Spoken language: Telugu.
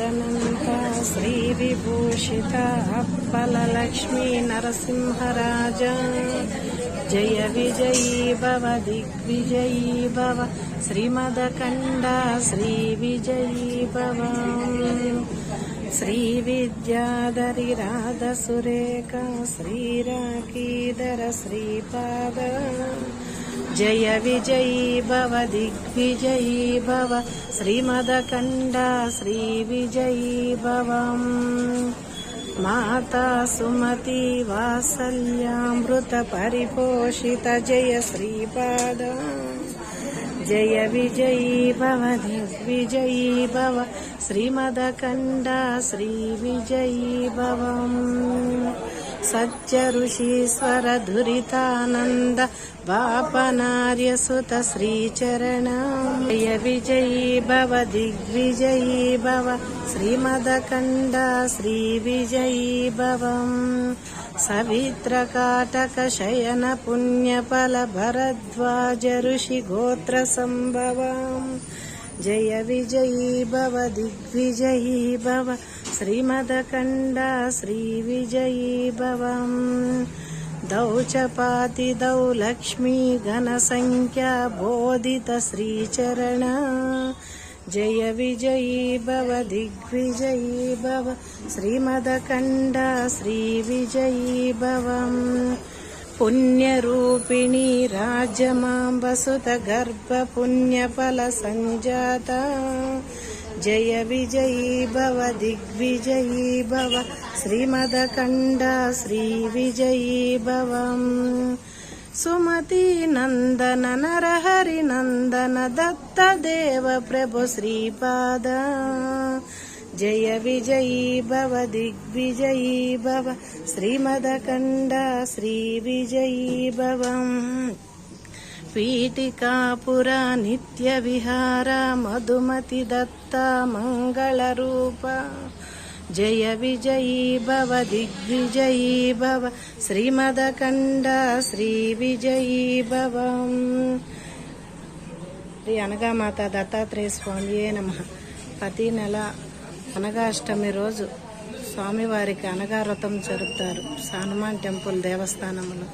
జగదంత శ్రీ విభూషిత అప్పలక్ష్మీ నరసింహరాజ. జయ విజయీ భవ దిగ్విజయీ భవ. శ్రీమదకండ శ్రీ విజయీ భవ. శ్రీ విద్యాధరి రాధ సురేఖ. శ్రీరాకీధర శ్రీపాద. जय विजयी भव दिग्विजयी भव श्रीमदकण्ड श्रीविजयी भवम् माता सुमति वात्सल्यामृतपरिपोषित जय श्रीपाद जय विजयी भव दिग्विजयी भव श्रीमदकण्ड श्रीविजयी भवम् सच्च ऋषीश्वर दुरितानन्द वापनार्यसुत श्रीचरण जय विजयी भव दिग्विजयी भव श्रीमदकण्ड श्रीविजयी भवम् सवित्रकाटक शयन पुण्यफल भरद्वाज ऋषि गोत्र सम्भवम् जय विजयी भव दिग्विजयी भव श्रीमदकण्ड श्रीविजयी भवम् दौ च पातिदौ लक्ष्मी घनसङ्ख्या बोधित श्रीचरण जय विजयी भव दिग्विजयी भव श्रीमदकण्ड श्रीविजयी भवम् पुण्यरूपिणी राजमाम्ब सुतगर्भपुण्यफलसञ्जाता जय विजयी भव दिग्विजयी भव श्रीमदकण्ड श्रीविजयी भवम् సుమతి నందన నరహరి నందన దత్త దేవ ప్రభు శ్రీపాద. జయ విజయీ భవ దిగ్విజయీ భవ. శ్రీమదకండ శ్రీ విజయీ భవం. పీఠికాపుర నిత్య విహార మధుమతి దత్త మంగళరూప. जय विजयी भव दिग्विजयी भव శ్రీమదకండ శ్రీ విజయీ భవం శ్రీ అనగామాత దత్తాత్రేయ స్వామియే నమ ప్రతి నెల అనగాష్టమి రోజు స్వామివారికి అనగా వ్రతం జరుపుతారు హనుమాన్ టెంపుల్ దేవస్థానంలో